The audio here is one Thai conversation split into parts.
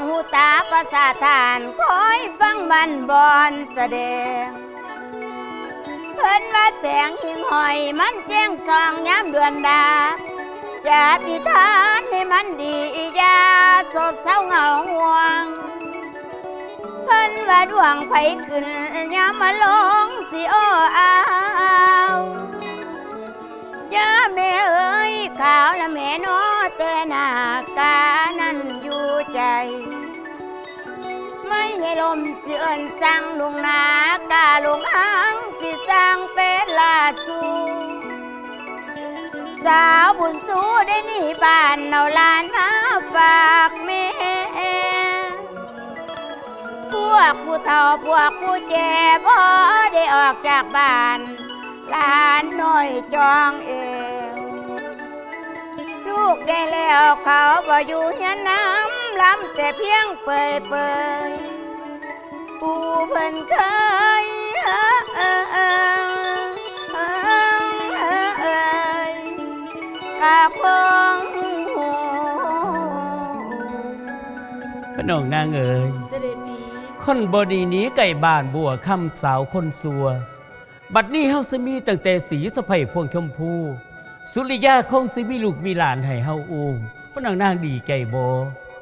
องหูตาประสาทานคอยฟังมันบอนแสดง เพิ่นว่าแสงหิ่งหอยมันแจ้งส่องย้ำเดือนดาจัดนิทานให้มันดียาสบเศร้าเหงาห่วง เพิ่นว่าดวงไผขึ้นยามมาลงสิโออาว ย่าแม่เอ้ยขาวละแม่นอแต่หน้ากานั้นอยู่ใจ ไม่ให้ลมเสื่อนสั่งลงนากาลงหางสิสร้างเป็นลาสูสาวบุญสู้ได้หนี่บ้านเอาลานมาฝากแม่พวกผู้เฒ่าพวกผู้แก่บ่ได้ออกจากบ้านหลานน้อยจองเอง ลูกได้แล้วเขาบ่อยู่เฮียนน้ำล้ำแต่เพียงเปยเปยผู้เพิ่นเคยเอ่อเอ่อเอ่อเอ่อเอ่อกะพงหูพระน้องนางเอ๋ยเสด็จพีคนบดีนี้ไก่บ้านบัวคำสาวคนสัว บัดนี้เฮาสมีตั้งแต่สีสะไพพวงชมพู สุริยาคงสิมีลูกมีหลานให้เฮาอุ้มพระน้องนางดีใจบ่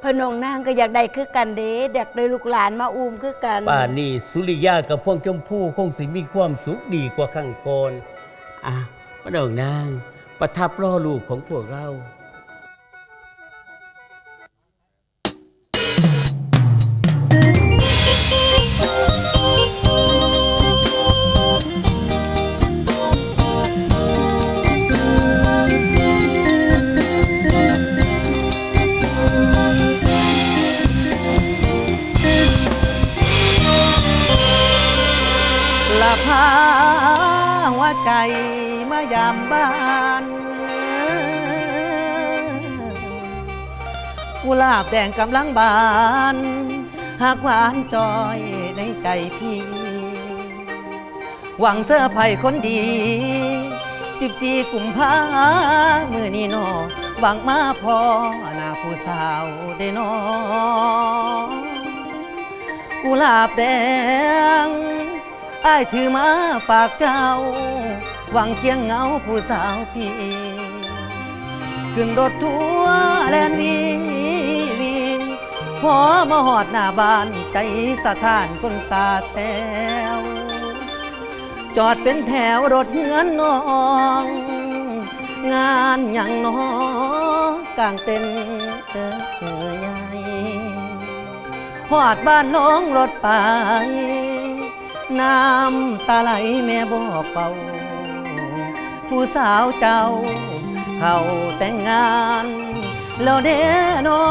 พนองนางก็อยากได้คือกันเด้อยากได้ลูกหลานมาอุ้มคือกันป่านนี้สุริยากับพวงชมพูคงสิมีความสุขดีกว่าข้างก่อนอะพระน้องนางประทับรอลูกของพวกเราาบแดงกำลังบาน หากหวานจอยในใจพี่ หวังเสื้อไผ่คนดี สิบสี่กุมภามือนี้นอหวังมาพอหน้าผู้สาวได้นอกุหลาบแดงอ้ายถือมาฝากเจ้า หวังเคียงเงาผู้สาวพี่ ขึ้นรถทัวร์แลนวีวีพอมาหอดหน้าบ้านใจสะท้านคนสาแซวจอดเป็นแถวรถเหือนน้อง งานอย่างน้อกลางเต็นเออใหญ่หอดบ้านน้องรถไปน้ำตาไหลแม่บ่เป่าผู้สาวเจ้า เขาแต่งงานแล้วเด้นอ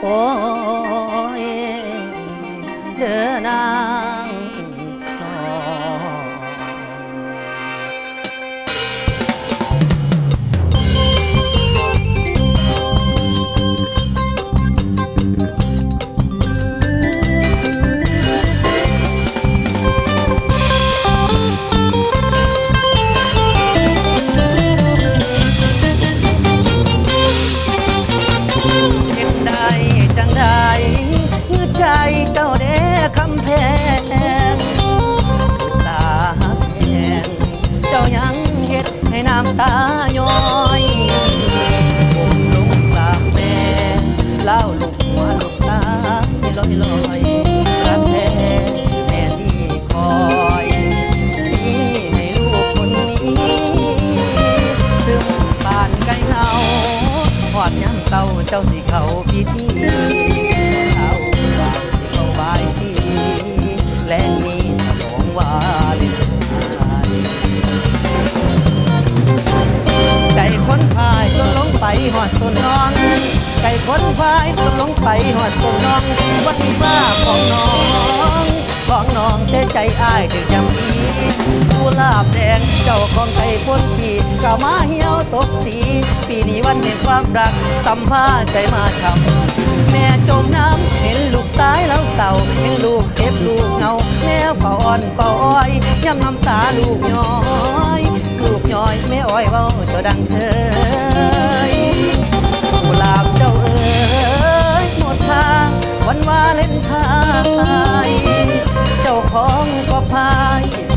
โอ้ยเด้อนา เจ้าของใจพ้นปีก็มาเหี่ยวตกสี ปีนี้วันแห่งความรักสัมภาใจมาทำแม่จมน้ำเห็นลูกสายแล้วเต่าเห็นลูกเจ็บลูกเงาแม่เป่าอ่อนเป่าอ้อยย้ำน้ำตาลูกย้อยลูกย้อยแม่อ้อยเบาจะดังเธอกุหลาบเจ้าเอ๋ยหมดทางวันวาเล่นไทน์เจ้าของก็พาย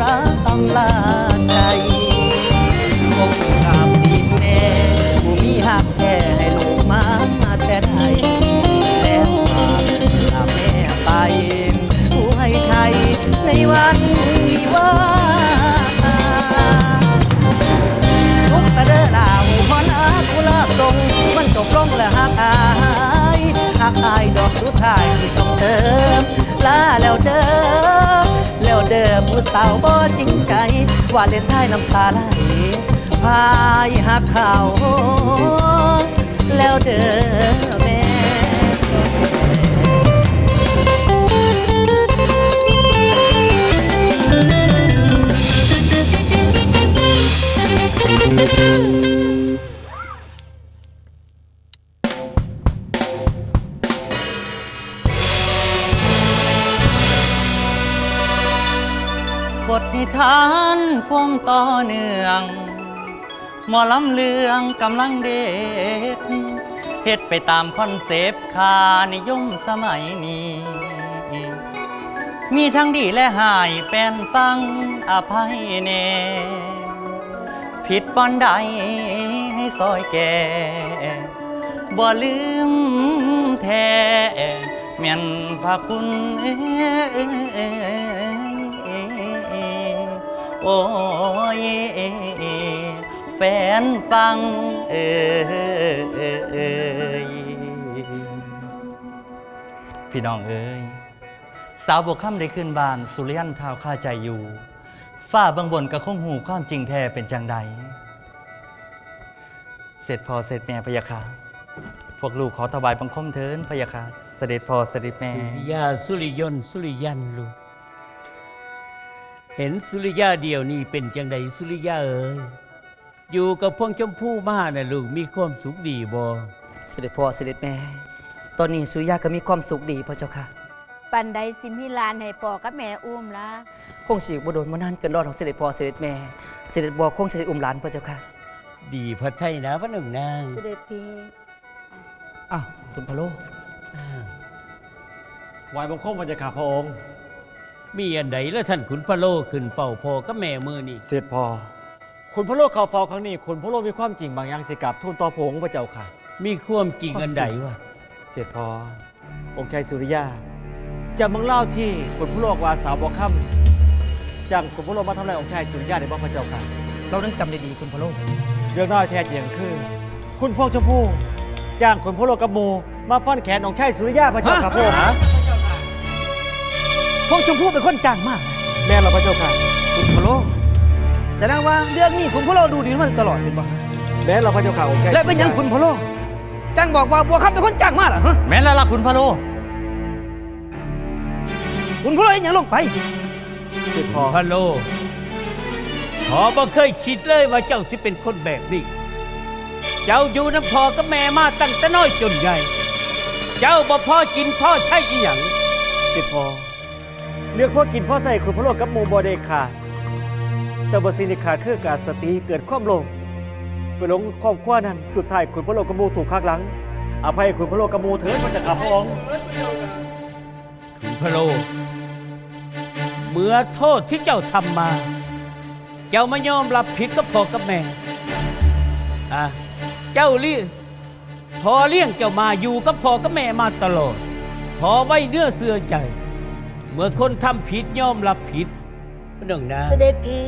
ระต้องลาใจลงกราบดีแม่ผู้มีหักแก่ให้ลูกมามาแต่ไทยแต่ลาแม่ไป ผู้ให้ไทยในวันวิวาทุกตะเดอลาหูพอนอาคุลาบตรงมันจบลงและวหักอายหักอายดอกสุดท้ายที่ต้องเติมลาแล้วเดิม ผู้สาวบ่จริงใจ ว่าเล่นท้ายน้ำตาไหลพายหักเขาแล้วเด้อแม่บ ทนิทานพวงต่อเนื่อง หมอลำเลืองกำลังเด็ดเฮ็ดไปตามคอนเซปต์คานิยมสมัยนี้ มีทั้งดีและหายแปนฟังอภัยเน ผิดปอนใดให้ซอยแก่บ่ลืมแท้แม่นพระคุณ โอ้ยแฟนฟังเอยพี่น้องเอ้ยสาวบวกค่ำได้ขึ้นบาน สุริยันท้าข้าใจอยู่ฝ้าบางบนกระคงหูความจริงแท้เป็นจังใด เสร็จพอเสร็จแม่พยาคาพวกลูกขอถวายบังคมเทินพยาคาเสด็จพอเสด็จแม่ สุริยาสุริยนต์สุริยันลูก เห็นสุริยาเดียวนี่เป็นจังใดสุริยาเอ๋ยอยู่กับพวงชมพู่มาน่ะลูกมีความสุขดีบ่เสด็จพ่อเสด็จแม่ ตอนนี้สุริยาก็มีความสุขดีพระเจ้าค่ะปันใดสิมีหลานให้พ่อกับแม่อุ้มละคงสิบ่โดนมานานเกินรอดของเสด็จพ่อเสด็จแม่ เสด็จบ่คงเสด็จอุ้มหลานพระเจ้าค่ะ ดีพระไทยนะพระหนุ่มนางเสด็จพี่อ้าวคุณพะโลอ้าวถวายบังคมพระเจ้าข้าพระองค์ มีอันใดแล้วท่านขุนพระโลขึ้นเฝ้าพ่อกับแม่มือนี่ เสด็จพอ คุณพระโลกข่าวฟอครั้งนี้ คุณพระโลกมีความจริงบางอย่างสิกับทูลต่อพระองค์พระเจ้าค่ะ มีความจริงอันใดวะเสด็จพอ องค์ชายสุริยาจะเมืองเล่าที่คุณพระโลกว่าสาวบอกค่ำจังคุณพระโลกมาทำลายองค์ชายสุริยาในบ้านพระเจ้าค่ะ เรานั้นจำได้ดีคุณพะโลเรื่องน้อยแท้จริงคือ คุณพ่อชมพู่จ้างคุณพระโลกกับหมูมาฟันแขนองค์ชายสุริยาพระเจ้าค่ะพระองค์ พงชมพู่เป็นคนจ้างมาก แม่เราพระเจ้าค่ะ คุณพะโลแสดงว่าเรื่องนี้คุณพะโลดูดีมาตลอดเป็นบ่แม่เราพระเจ้าค่ะองค์ชายและเป็นหยังคุณพะโลจ้างบอกว่าบัวคำเป็นคนจ้างมาเหรอฮะแม่นแล้วล่ะคุณพะโลคุณพะโลเห็นหยังลงไปเสด็จพอพระโลขอบ่เคยคิดเลยว่าเจ้าสิเป็นคนแบบนี้ เจ้าอยู่น้ำพ่อกับแม่มาตั้งแต่น้อยจนใหญ่ เจ้าบ่พ่อกินพ่อใช่อีหยังเสด็จพอเลือกพ่อกินพ่อใส่คุณพระโลกกับหมูบอเดขาดแต่บสินิขาดคือการสติเกิดความโลภไปหลงครอบครัวนั้นสุดท้ายคุณพระโลกกับหมูถูกคักหลัง อภัยคุณพระโลกกับหมูเถิดพระเจ้าข้าพระองค์ขุนพระโลเมื่อโทษที่เจ้าทำมา เจ้ามายอมรับผิดกับพ่อกับแม่อะเจ้าลี้พอเลี้ยงเจ้ามาอยู่กับพ่อกับแม่มาตลอด พอไว้เนื้อเสือใจ เมื่อคนทำผิดยอมรับผิดไม่ต้องนะ เสด็จพี่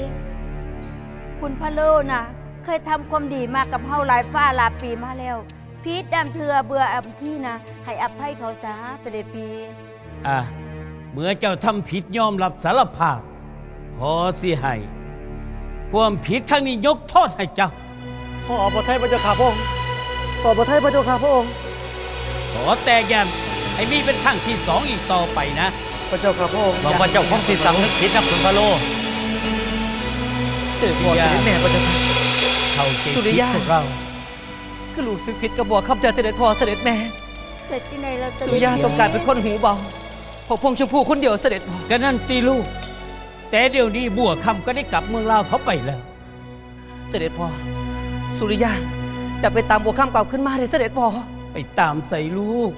คุณพะโลน่ะเคยทำความดีมากับเฮาหลายฟ้าหลายปีมาแล้ว พีดดำเถือเบื่ออำที่นะ ให้อภัยเขาซะเสด็จพี่อะ เมื่อเจ้าทำผิดยอมรับสารภาพ พอสิให้ความผิดครั้งนี้ยกโทษให้เจ้า ขอพระไทยพระเจ้าข้าพระองค์ขอพระไทยพระเจ้าข้าพระองค์ ขอแต่อยันไอ้นี่เป็นครั้งที่สองอีกต่อไปนะ พระเจ้าข้าพระองค์หวังว่าเจ้าคงสิสำนึกผิดนะคุณพะโลเสด็จพ่อเสด็จแม่พระเจ้าค่ะเข้าใจสุริยะผิดพวกเรา คือรู้สึกผิดกับบัวคำแต่เสด็จพ่อเสด็จแม่เสร็จที่ไหนแล้วเสด็จสุริยาต้องการเป็นคนหูเบาเพอพงชมพู่คนเดียวเสด็จพ่อก็นั่นตีลูก แต่เดี๋ยวนี้บัวคำก็ได้กลับเมืองลาวเขาไปแล้ว เสด็จพ่อสุริยาจะไปตามบัวคำกลับขึ้นมาเลยเสด็จพ่อไปตามใส่ลูก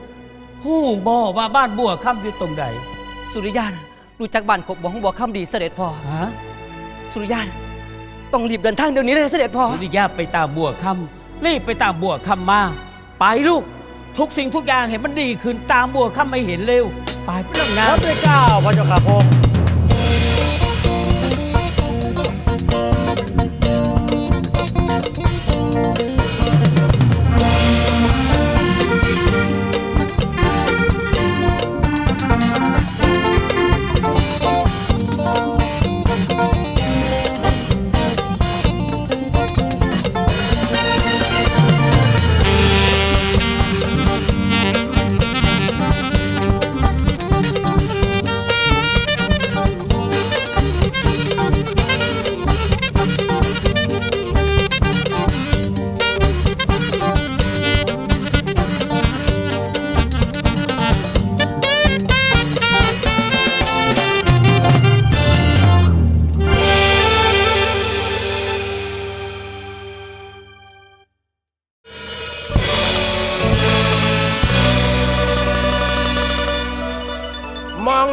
หู้บ่ว่าบ้านบัวคำอยู่ตรงใด สุริยาน่ะรู้จักบ้านขบบ่ของบัวคำดีเสด็จพ่อฮะสุริยาน่ะต้องรีบเดินทางเดี๋ยวนี้เลยเสด็จพ่อ สุริยาไปตามบัวคำรีบไปตามบัวคำมา ไปลูก ทุกสิ่งทุกอย่างเห็นมันดีขึ้นตามบัวคำไม่เห็นเร็ว ไปเพื่อนพงาระนเจ้าข้าพระเจ้าข้าพระองค์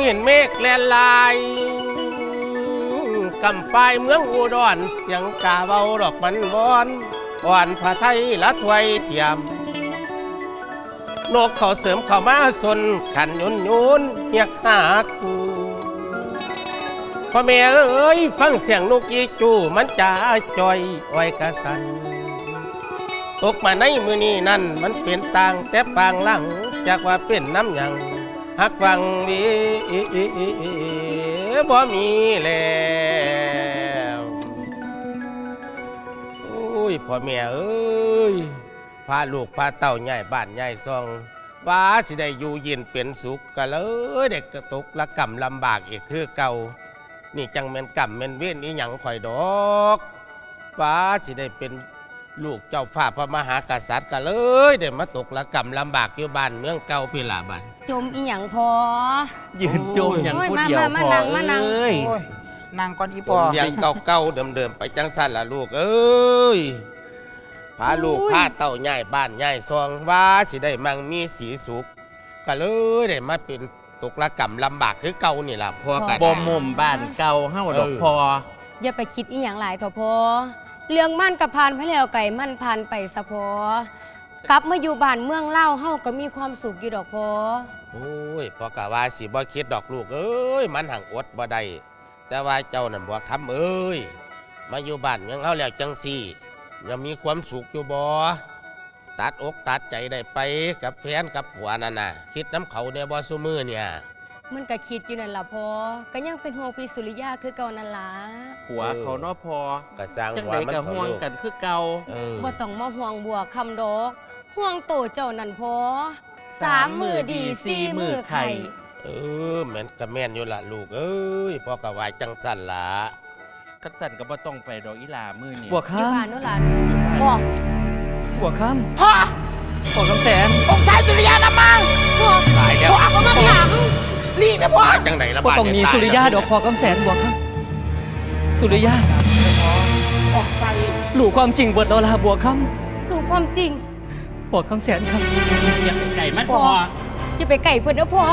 เห็นเมฆแลนลายกำไฟเมืองอุดรเสียงกาเบาดอกมันบอนอ่อนผ้าไทยละถวยเทียม นกเขาเสริมเข้ามาสนขันยุนยุนเฮียกหากูพ่อแม่เอ้ยฟังเสียงนกอีจูมันจะจอยอ้อยกระสัน ตกมาในมือนี้นั่นมันเป็นต่างแต่ปางหลังจากว่าเป็นน้ำยัง หักฟังดีบ่มีแล้วโอ้ยพ่อแม่เอ้ยพาลูกพาเต่าใหญ่บ้านใหญ่ซองว่าสิได้อยู่เย็นเป็นสุขก็เลยเด็กกระตุกละกำลำบากอีกคือเก่า นี่จังแม่นกำแม่นเว้นอีหยังข่อยดอกฟ้าสิได้เป็น ลูกเจ้าฟ้าพระมหากษัตริย์ก็เลยได้มาตกละกำลำบากอยู่บ้านเมืองเก่าพี่ลาบ้านจมอีหยังพอ ยืนจมอย่างโอ้ยผู้มาเดียวมามาพอนั่งมานั่ง เอ้ย โอ้ยนางก่อนอีผปอมยังเก่าๆเดิมๆไปจังสั้นละลูกเอ้ยพาลูกพาเต่าใหญ่บ้านใหญ่ซองว่าสิได้มั่งมีสีสุขก็เลยได้มาเป็นตกละกำลำบากคือเก่านี่ล่ะพ่อกัน บ่มุมบ้านเก่าเฮาดอกเออ พออย่าไปคิดอีหยังหลายเถอะพอ เรื่องมั่นกับพานพระแล้วไก่มั่นพานไปสะพอกลับมาอยู่บ้านเมืองเล่าเฮาก็มีความสุขอยู่ดอกพอโอ้ยพอกะว่าสิบ่คิดดอกลูกเอ้ยมันหังอดบ่ได้แต่ว่าเจ้านั่นบ่คำเอ้ยมาอยู่บ้านยังเฮาแล้วจังซี่ยังมีความสุขอยู่บ่ตัดอกตัดใจได้ไปกับแฟนกับผัวนั่นน่ะ คิดน้ำเขาเนี่ยบ่ซุมือเนี่ย มันก็คิดอยู่นั่นล่ะพอก็ยังเป็นห่วงพี่สุริยาคือเก่านั่นล่ะหัวเขาเนาะพอก็สร้างจังว่าไดมันก็เถอะห่วงลูกกันคือเก่า เออบ่ต้องมาห่วงบัวคำดอกห่วงโตเจ้านั่นพอสามมือดีสี่มือไข่ เออแม่นก็แม่นอยู่ล่ะลูกเอ้ยพ่อกะว่าจังสั่นล่ะคัดสั่นก็บ่ต้องไปดอกอีหลามื้อนี้บัวอยู่ข้ามบ้านโน่นล่ะพ่อบัวข้ามพ่อพ่อคำแสนองค์ชายสุริยานำมาตายแล้ว พ่อเอามาถาม รีบนะพ่อว่าจังไดล่ะบ่บ้านต้องหนีเนี่สุริยาดอกพ่อคำแสนบัวข้ามสุริยาออกไปหลู่ความจริงเบิดแล้วล่ะบัวข้ามรู้ความจริงพ่อคำแสนครับอย่าไปไก่มันพออย่าไปไก่เพิ่นเด้อพอ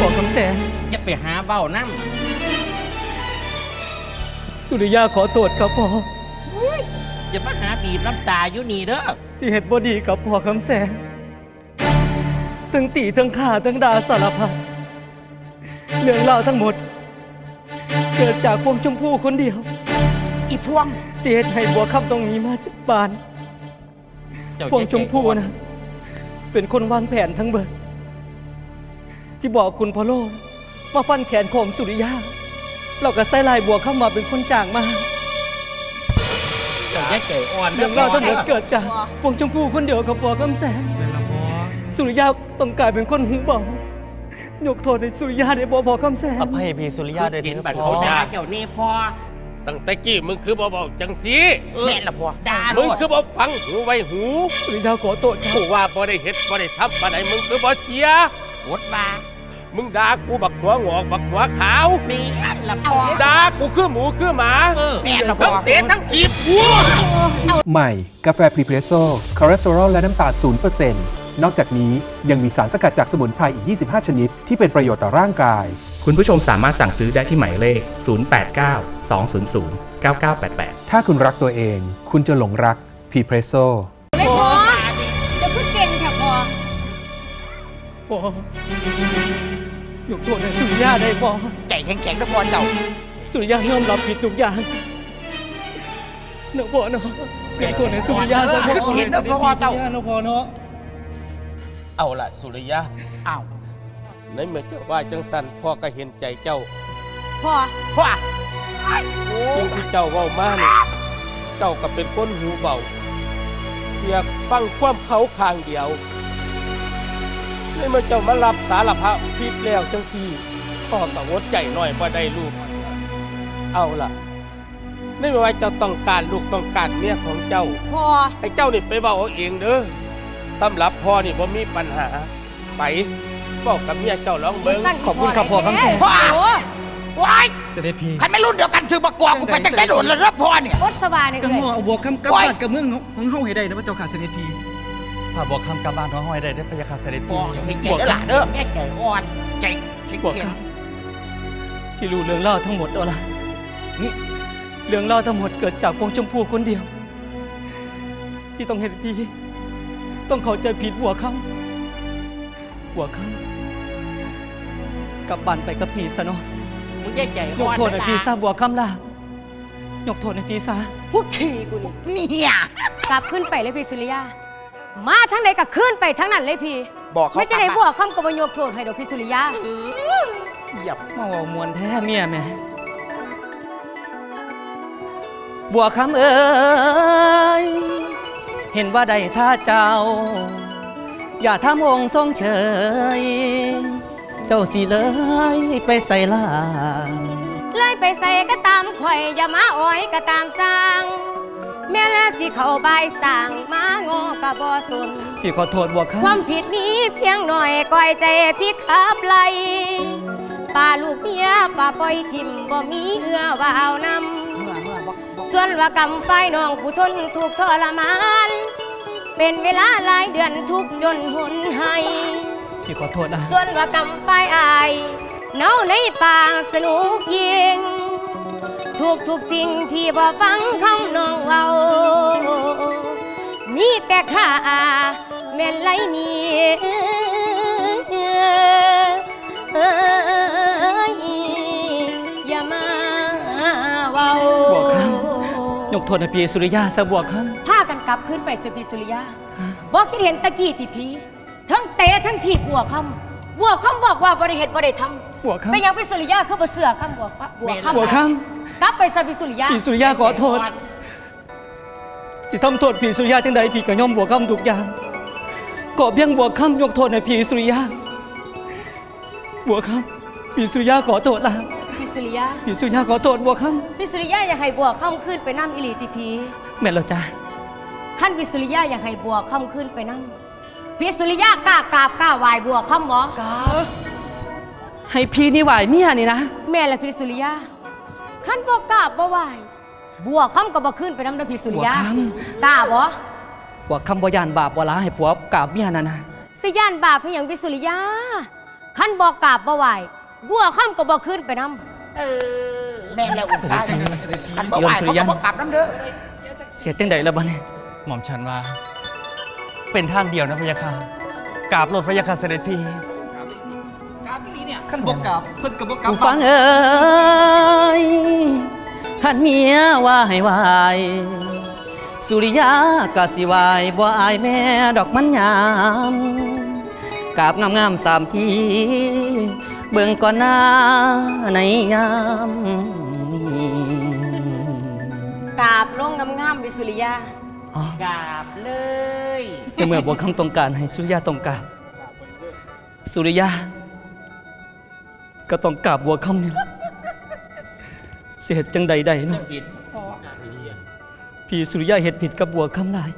พ่อคำแสน อย่าไปหาเบ้านํสุริยาขอโทษครับพ่ออย่ามาหาบีบน้ำตาอยู่นี่เด้อที่เห็ดบ่ดีกับพ่อคำแสนทั้งตีทั้งข่าทั้งด่าสารพัด เรื่องราวทั้งหมด เกิดจากพวงชมพู่คนเดียวอีพวง ที่เฮ็ดให้บัวคับตรงนี้มาจากบ้านเจ้าพวงชมพู่นะ เป็นคนวางแผนทั้งเบิด ที่บอกคุณพ่อโลกมาฟันแขนของสุริยาเราก็ใส่ลายบัวเข้ามาเป็นคนจ้างมาเจ้าอย่าใจอ่อนเรื่องราวทั้งหมดเกิดจากพวงชมพู่คนเดียวกับบัวคำแสนสุริยาต้องกลายเป็นคนหูเบา ยกโทษให้สุริยาได้บ่พอคำแสนอภัยพี่สุริยาได้กินเถิดบัตรพ่เขาอด่าเจ้านี่พอตั้งแต่กี้มึงคือบ่บอกจังสีแม่นละพ่อด่ามึงคือบ่ฟังหูไว้หูสุริยาขอโทษครับกูว่าบ่ได้เฮ็ดบ่ได้ทำบ่ได้มึงคือบ่เสียอดว่ามึงด่ากูบักหัวงอกบักหัวขาวมีอันละพอด่ากูคือหมูคือหมาเออแม่นละพ่ทั้องเตะทั้งถีบกูใหม่กาแฟพรีเพรสโซ่คอเลสเตอรอลและน้ำตาล0%น นอกจากนี้ยังมีสารสกัดจากสมุนไพรอีก 25 ชนิด ที่เป็นประโยชน์ต่อร่างกาย คุณผู้ชมสามารถสั่งซื้อได้ที่หมายเลข 089 200 9988 ถ้าคุณรักตัวเอง คุณจะหลงรักพรีเพรสโซ่ไม่พอจะพูดเก่งค่ะพอพ่อยกโทษให้สุริยาได้บ่ใจแข็งๆนะพ่อเจ้า สุริยายอมรับผิดทุกอย่างเนาะพ่อเนาะยกโทษให้สุริยาซะพ่อขึ้นเห็นนะพ่อเจ้าเนาะพ่อเนาะ เอาล่ะ สุริยะอ้าวในเมื่อเจ้าว่าจังสันพ่อก็เห็นใจเจ้า พ่อพ่อสิ่งที่เจ้าเว้ามานี่เจ้าก็เป็นคนหูเบา เสียฟังความเขาข้างเดียวในเมื่อเจ้ามารับสารภาพผิดแล้วจังสี่พ่อก็อดใจหน่อยบ่ได้ลูก เอาล่ะในเมื่อว่าเจ้าต้องการลูกต้องการเมียของเจ้าพ่อให้เจ้านี่ไปเบาเอาเองเด้อ สำหรับพ่อนี่บ่มีปัญหา ไปบอกกับเมียเจ้าลองเบิ่งสั้นขอบคุณครับพ่อคำแสนพ่อโอ้ว้ายเสด็จพี่คันไม่รุ่นเดียวกันถือบักกอกกูไปตั้งแต่โดนแล้วนะพ่อเนี่ยอดสบายเลยกังเลหัวยเอาบวกคำกับโอ้ยบ้านกับเมืองของเฮาให้ได้นะพระเจ้าค่ะเสด็จพี่พาบอกคำกลับบ้านน้องห้อยได้ได้พระยาคาเสด็จพอพี่ให้ใจเดี๋ยวหล่ะเด้อแม่ใจอ่อนใจแข็งบวกครับพี่รู้เรื่องเล่าวทั้งหมดแล้วล่ะนี่เรื่องเล่าวทั้งหมดเกิดจากพวงชมพูคนเดียว ที่ต้องเห็นพี่ ต้องเข้าใจผิดบัวคำบัวคำกลับบ้านไปกับพี่ซะเนาะมึงใหญ่ใหญ่ยกโทษให้พี่ซาบัวคำล่ะยกโทษให้พี่ซาพวกขี้กูนี่เนี่ยกลับขึ้นไปเลยพี่สุริยา มาทั้งไหนก็ขึ้นไปทั้งนั้นเลยพี่ บอกเขาไม่จะได้กลับบ้านวกคำกับโยกโทษให้ดอกพี่สุริยาเหยียบมาเว่ามวนแท้เมียแม่บัวคำเอ้ยเห็นว่าได้ท่าเจ้า อย่าทำองค์ทรงเฉย เจ้าสิเลยไปใส่ล่างไล่ไปใส่ก็ตามข่อยอย่ามาอ้อยก็ตามสร้างแม่และสิเข้าบายสั่งมางอก็บ่สนพี่ขอโทษบัวคความผิดนี้เพียงหน่อยก้อยใจพี่ขับไล่ป้าลูกเมียป้าปล่อยทิมบ่มีเอื้อว่าเอานำ ส่วนว่ากำไฟน้องผู้ทนถูกทรมาน เป็นเวลาหลายเดือนทุกข์จนหนให้ำพี่ขอโทษนะส่วนว่ากำไฟอายเนาในปางสนุกยิงทุกทุกสิ่งพี่บ่ฟังคำน้องเว้ามีแต่ข้าแม่นไรนี่ โทษให้พี่สุริยาซะบัวคพากันกลับขึ้นไปสุพิสุริยาบอกคิดเห็นตะกี้ติพีทั้งเตะทั้งถีบบัวคำบัวคำบอกว่าบริเหตุบริทำบัวำคำไม่ยังไปสุริยาคือบ่เสือคำบัวบัวคำบัวคกลับไปสพิสุริยาำพี่สุริยาขอโทษ สิทำโทษพี่สุริยาจังใดพี่ก็ยอมบัวคำทุกอย่างก็เพียงบัวคำยกโทษให้พี่สุริยาบัวคำพี่สุริยาขอโทษละ พิสุริยาพี่สุริยาขอโทษบัวคพิสุริยาอยากให้บัวคำขึ้นไปน้ำอิลีติพีำแม่นแล้วจ้าขั้นพิสุริยาอยากให้บัวคำขึ้นไปน้ำพิสุริยากล้ากราบกล้าไหวบัวคำหมอให้พี่นี่ไหวเมียนี่นะแม่และพิสุริยาขั้นบ่กล้าบ่ไหวบัวคำก็บ่ขึ้นไปน้ำเด้อพิสุริยาบัวคกล้าบ่บัวคำบ่ยานบาปบ่ลาให้ผัวกราบเมียนั่นนะสยานบาปเพียงพิสุริยาขันบอกกราบบ่ไหวบัวข้ามก็บ่ขึ้นไปนำ เออแม่นแล้วอุ้มชายคันบอกว่าเขาก็บอกกลับน้ำเด้อเสียจังใดแล้วบ่เนี่ยหม่อมฉันว่า เป็นทางเดียวนะพะยะค่ะกราบโลดพะยะค่ะเสด็จพี่ขั้นบกกลับเพิ่นกับบกกลับผู้ฟังเอ้ยขันเมียว่าให้ไหวสุริยากะสิไหวบ่อายแม่ดอกมันยามกราบงามๆสามที เบิ่งก่อนหน้าในยามนี้กราบลงงามๆพิสุริยา อ๋อกราบเลยแต่เมื่อบัวคำต้องการให้สุริยาต้องกราบสุริยา ก็ต้องกราบบัวคำนี่ละเสียจังใดใดเนาะพี่สุริยาเห็ดผิดกับบัวคำหลาย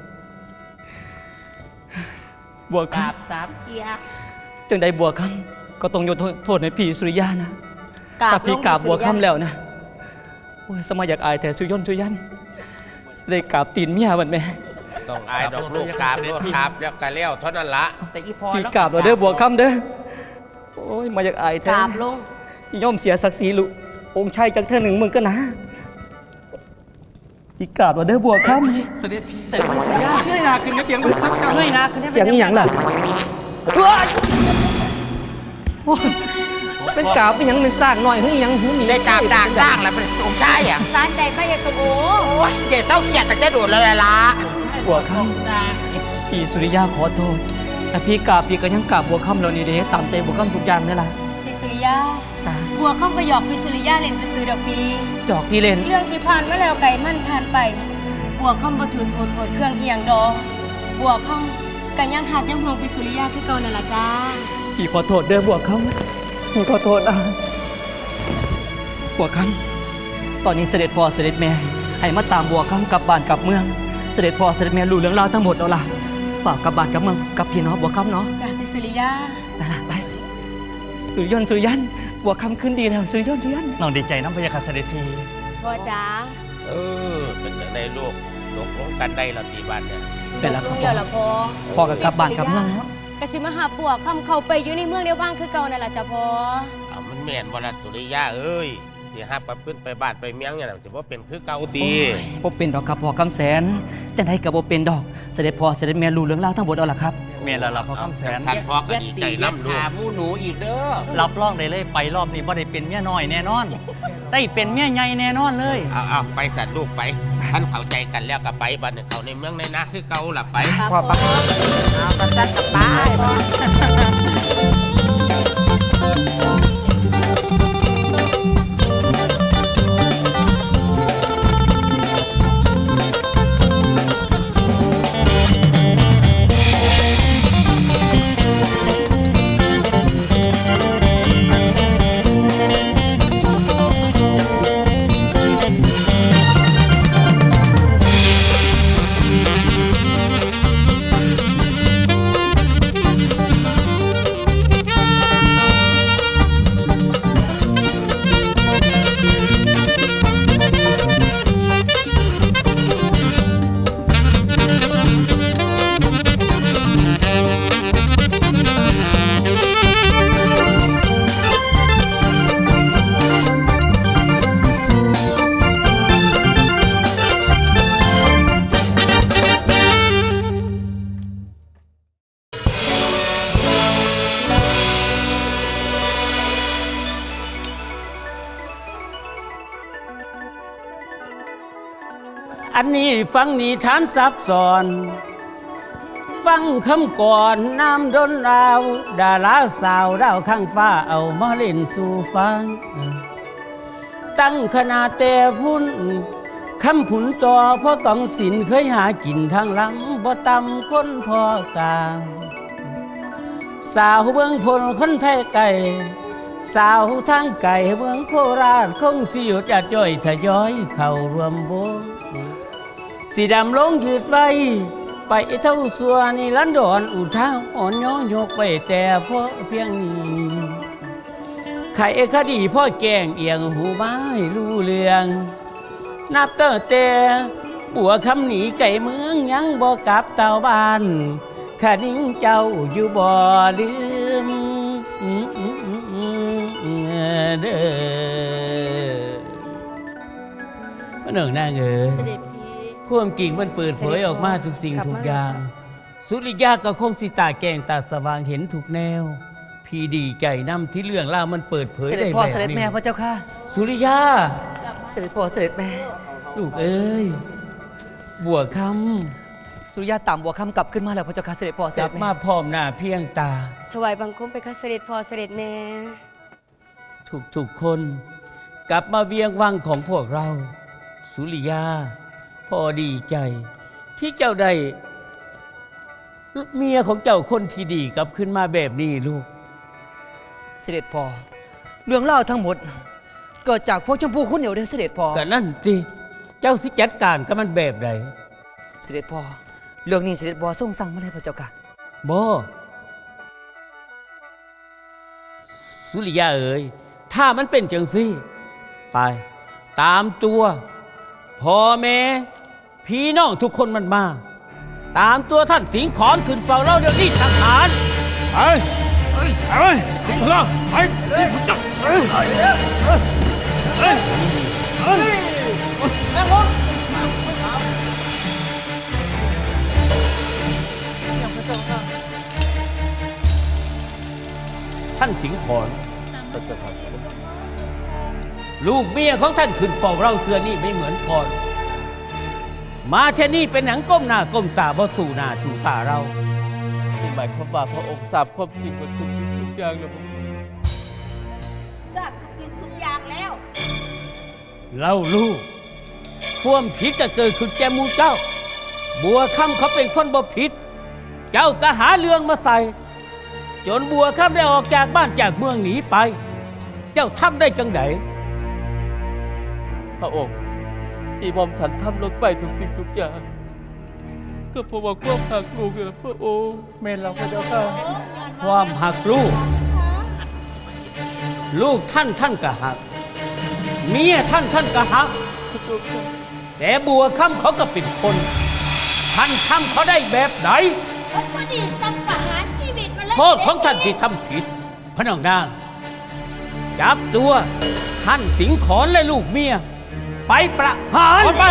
บัวกคราบสามเทียำจังใดบัวคำ ก็ต้องยกโทษโทษให้พี่สุริยานะกราถ้าบลพี่งกราบพิบัสุวริยาคำแล้วนะโอ้ยสมัยอยากอายแต่สุยนสุยันได้กราบตีนเมียบัดแม่ต้องอายดอกลูกกราบรถครับแล้วก็แล้วเท่านั้นละแต่อีพอพี่แล้วกราบเราเด้อบัวคำเด้อโอ้ยมาอยากอายกแท้ราบลงย่อมเสียศักดิ์ศรีลุองค์ชายจังเท่าหนึ่งมึงก็นะอีกกราบว่าเด้อบัวคเสด็จพี่แต่สุริยาเฮ้ยนาขึ้นไม่เพียงมือตั้งกันเฮ้ยนะคืำอเสียงอีหยังล่ะว้ายโอ้ย เป็นกราบเป็นหยังเป็นสร้างหน่อยเฮ้ยหยังหูหนีได้กราบด่างสร้างแล้วเป็นองค์ชายอะสารใจพระเยซูโอโอ้ยเจ๊เศร้าเกลียดแต่จะโดดแล้วล่ะบัวคำพี่สุริยาขอโทษแต่พี่กราบพี่ก็ยังกราบบัวคำเรานี่เด้ตามใจบัวคำทุกอย่างนี่ล่ะพิสุริยาจ้าบัวข้ามก็หยอกพิสุริยาเล่นซื่อๆดอกปีดอกพี่เล่นเรื่องที่ผ่านมาแล้วไก่มันผ่านไป บัวข้ามบ่ถือโทษโทษเครื่องเอียงดอกบัวข้ามกันยังหักยังห่วงพิสุริยาคือเก่านั่นล่ะจ้า พี่ขอโทษเด้อบัวคำพี่ขอโทษอะบัวคำตอนนี้เสด็จพ่อเสด็จแม่ให้มาตามบัวคำกลับบ้านกลับเมือง เสด็จพ่อเสด็จแม่รู้เรื่องราวทั้งหมดแล้วล่ะฝากกลับบ้านกลับเมืองกับพี่น้องบัวคำเนาะจ้าพิสุริยาไปละไปสุริยนต์สุริยันบัวคำขึ้นดีแล้วสุริยนต์สุริยันน้องดีใจน้ำพะยะค่ะเสด็จพี่พ่อจ๋าเออเป็นจะได้ลูกตกลงกันได้และตีบ้านเนี่ยไปแล้วครับเดี๋ยวละพ่อพ่อกับกลับบ้านกลับเมืองเนาะ กสิมาหาปวกคำเข้าไปอยู่ในเมืองเดียวบ้างคือเก่านั่นล่ะจ้ะพ่อเอามันแม่นวรัสุริยาเอ้ยที่ฮับกับขึ้นไปบ้านไปเมียงเนี่ยน่ะจะว่าเป็นคือเก่าตีบ่เป็นดอกครับพ่อคำแสนจังไดก็บ่เป็นดอกเสด็จพ่อเสด็จแม่รู้เรื่องราวทั้งหมดเอาล่ะครับเมียนแล้วล่ะพ่อคำแสนสันพอก็ดีใจน้ำลูกขามูหนูอีกเด้อรับรองได้เลยไปรอบนี้บ่ได้เป็นเมียน้อยแน่นอน ได้เป็นเมียใหญ่แน่นอนเลย เอาเอาไปสันลูกไปท่านเข้าใจกันแล้วก็ไปบ้านเขาในเมืองในนาคือเก่าล่ะไปพ่อปะเอาประจันกับป้ายพ่ออันนี้ ฟังนิทานซับซ้อน ฟังคำก่อนน้ำดนดาว ดาราสาวดาวข้างฟ้าเอามาเล่นสู่ฟัง ตั้งขนาดแต่พุ่นคำผุนจอพ่อกองสินเคยหากินทางลังบ่ตำคนพอกาสาวเมืองพลคนไทยไก่สาวทางไก่เมืองโคราชคงสิหยุดอาจ้อยทยอยเข้ารวมวง สีดำลงยืดไว้ ไปเท่าสัวนี่ลันดอนอุทางอ่อนย้อนยกไปแต่เพราะเพียงนี้ไข่คดีพ่อแกงเอียงหูไม้รู้เรื่อง นับเตอแต่ปัวคำหนีไก่เมืองยังบ่กลับเต่าบ้านขานิ่งเจ้าอยู่บ่ลืมเด้อพระหนึ่งนางเอ๋ย ความจริงมันเปิดเผยออกมาทุกสิ่งกลับมาทุกอย่าง สุริยาก็คงสิตาแกงตาสว่างเห็นถูกแนว พี่ดีใจนำที่เรื่องราวมันเปิดเผยเสด็ได้จพ่อแบบเสด็จนี้แม่พระเจ้าค่ะ สุริยา เสด็จพ่อเสด็จแม่ ลูกเอ้ย บัวคสุริยาต่ำบัวคำกลับขึ้นมาแล้วพระเจ้าค่ะเสด็จพ่อเสำกด็ลับจแม่มาพร้อมหน้าเพียงตา ถวายบังคมไปค่ะเสด็จพ่อเสด็จแม่ทุกทุกๆคน กลับมาเวียงวังของพวกเรา สุริยา พ่อดีใจ ที่เจ้าได้เมียของเจ้าคนที่ดีกลับขึ้นมาแบบนี้ลูก เสด็จพ่อเรื่องเล่าวทั้งหมด เกิดจากพวกชมพูคุณเดียวเด้อเสด็จพ่อก็นั่นสิเจ้าสิจัดการกับมันแบบใดเสด็จพ่อเรื่องนี้เสด็จพ่อทรงสั่งมาเลยพระเจ้าค่ะบ่สุริยาเอ๋ยถ้ามันเป็นจังซี่ ไป ตามตัวพ่อแม่ พี่น้องทุกคนมันมา ตามตัวท่านสิงขอนขึ้นเฝ้าเราเดี๋ยวนี้ทหารไปไปไปถึงพลังไปนี่ผมจับเอ้ยเอ้ยเอ้ยเอ้ยแม่งงท่านสิงขอนลูกเมียของท่านขึ้นเฝ้าเราเทือนี่ไม่เหมือนก่อน มาเช่นนี้เป็นหนังก้มหน้าก้มตาบ่สู่หน้าชูตาเรานี่หมายความว่าพระองค์ทราบความจริงหมดทุกสิ่งทุกอย่างแล้วทราบทุกสิ่งทุกอย่างแล้ว เรารู้ความผิดก็เกิดขึ้นแก่หมูเจ้า บัวค่ำเขาเป็นคนบ่ผิด เจ้าก็หาเรื่องมาใส่ จนบัวค่ำได้ออกจากบ้านจากเมืองหนีไป เจ้าทำได้จังไดพระองค์ ที่หมอมฉันทำลงไปทุกสิ่งทุกอย่าง ก็เพราะว่าความหักลูกนะพระองค์แม่นเราพระเจ้าค่ะความหักลูก ลูกท่านท่านก็หัก เมียท่านท่านก็หักแต่บัวค่ำเขาก็เป็นคน ท่านทำเขาได้แบบไหนผมก็ดีสัมประหารชีวิตมาเลยโทษของท่านที่ทำผิด พระนางนางจับตัวท่านสิงขอนและลูกเมีย ไปประหารไป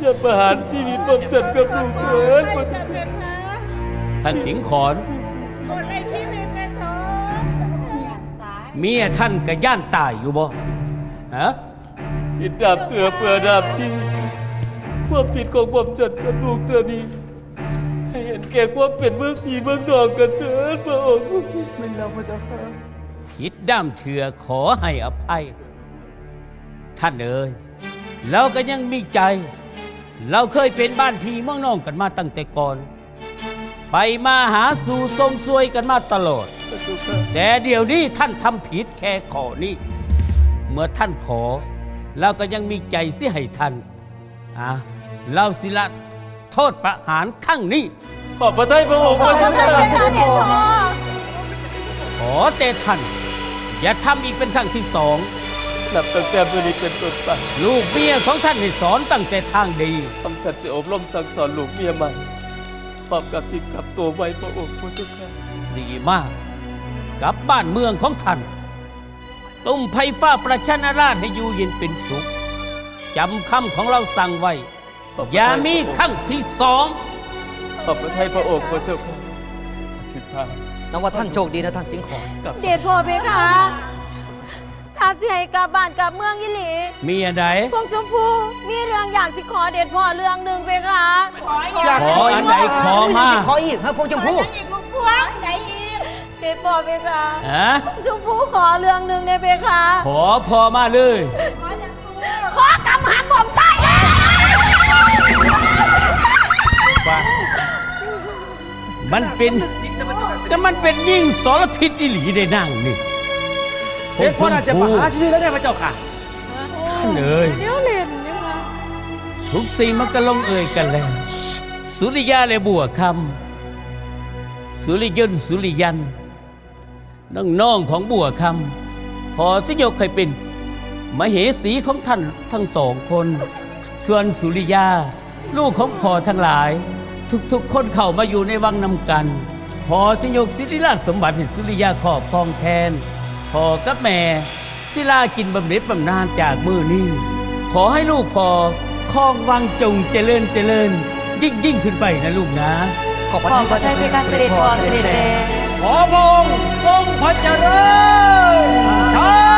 อย่าประหารชีวิตผมฉันกับลูกเกินบ่จะเป็นท่านสิงขอนเมียท่านกะย่านตายอยู่บ่ฮะติดดาบเถื่อเพื่อดาบที่ ความผิดของผมฉันกับลูกเธอนี้ให้เห็นแก่ความเป็นเมืองผีเมืองนองกันเถิดพระองค์ไม่รับพระเจ้าค่ะคิดด้ามเถื่อขอให้อภัย ท่านเอ๋ยเราก็ยังมีใจ เราเคยเป็นบ้านพีเมืองน้องกันมาตั้งแต่ก่อน ไปมาหาสู่ทรงซวยกันมาตลอดแต่เดี๋ยวนี้ท่านทำผิดแค่ขอนี้ เมื่อท่านขอ เราก็ยังมีใจเสียให้ท่านอะ เราสิละโทษประหารข้างนี้ ขอบพระทัยพระองค์พระเจ้าค่ะเสด็จพ่อขอแต่ท่านอย่าทำอีกเป็นครั้งที่สอง นับตั้งแต่วันนี้เป็นต้นไปลูกเมียของท่านให้สอนตั้งแต่ทางดีทำฉันจะอบรมสั่งสอนลูกเมียใหม่ปรับกับสิ่งกับตัวไว้พระองค์พระเจ้าค่ะดีมาก กับบ้านเมืองของท่านตุ้มไผ่ฟ้าประชานาราชให้อยู่เย็นเป็นสุข จำคำของเราสั่งไว้อ ย่ามีครั้งที่สองขอบพระทัยพระองค์พระเจ้าค่ะคิดพานับว่าท่านโชคดีนะท่านสิงห์ขอนกับเดชพ่อเพคะถ้าสิให้กลับบ้านกลับเมืองยี่หลี มีอะไรพวกชมพูมีเรื่องอยากสิขอเดชพ่อเรื่องหนึ่งเพคะขออันไหนขอมาสิขออีกครับพวกชมพู่เดชพ่อเพคะฮะ ชมพูขอเรื่องหนึ่งในเพคะ ขอพอมาเลย ว่ามันเป็นก็มันเป็นยิ่งสรพิษอิหลีได้นั่งนี่เสด็จพ่อราชมหาชื่อแล้วเนี่ยพระเจ้าค่ะท่านเอ๋ยเดี๋ยวเล่นเนี่ยค่ะทุกสิ่งมันก็ลงเอ่ยกันแล้ว สุริยาและบัวคำสุริยนต์สุริยันน้องน้องๆของบัวคำพอจะยกให้เป็นมเหสีของท่านทั้งสองคน ส่วนสุริยา ลูกของพ่อทั้งหลาย ทุกๆ คนเข้ามาอยู่ในวังนำกันพอสิยกศิริราชสมบัติให้สุริยาครอบครองแทนพ่อกับแม่ศิลากินบำเหน็จบำนาญจากมือนี้ ขอให้ลูกพอครองวังจงเจริญเจริญ ยิ่งยิ่งขึ้นไปนะลูกนะ ขอบพระขอทัยพระทัยเพคะเสด็จพ่อเสด็จแม่ขอพระองค์ทรงพระเจริญ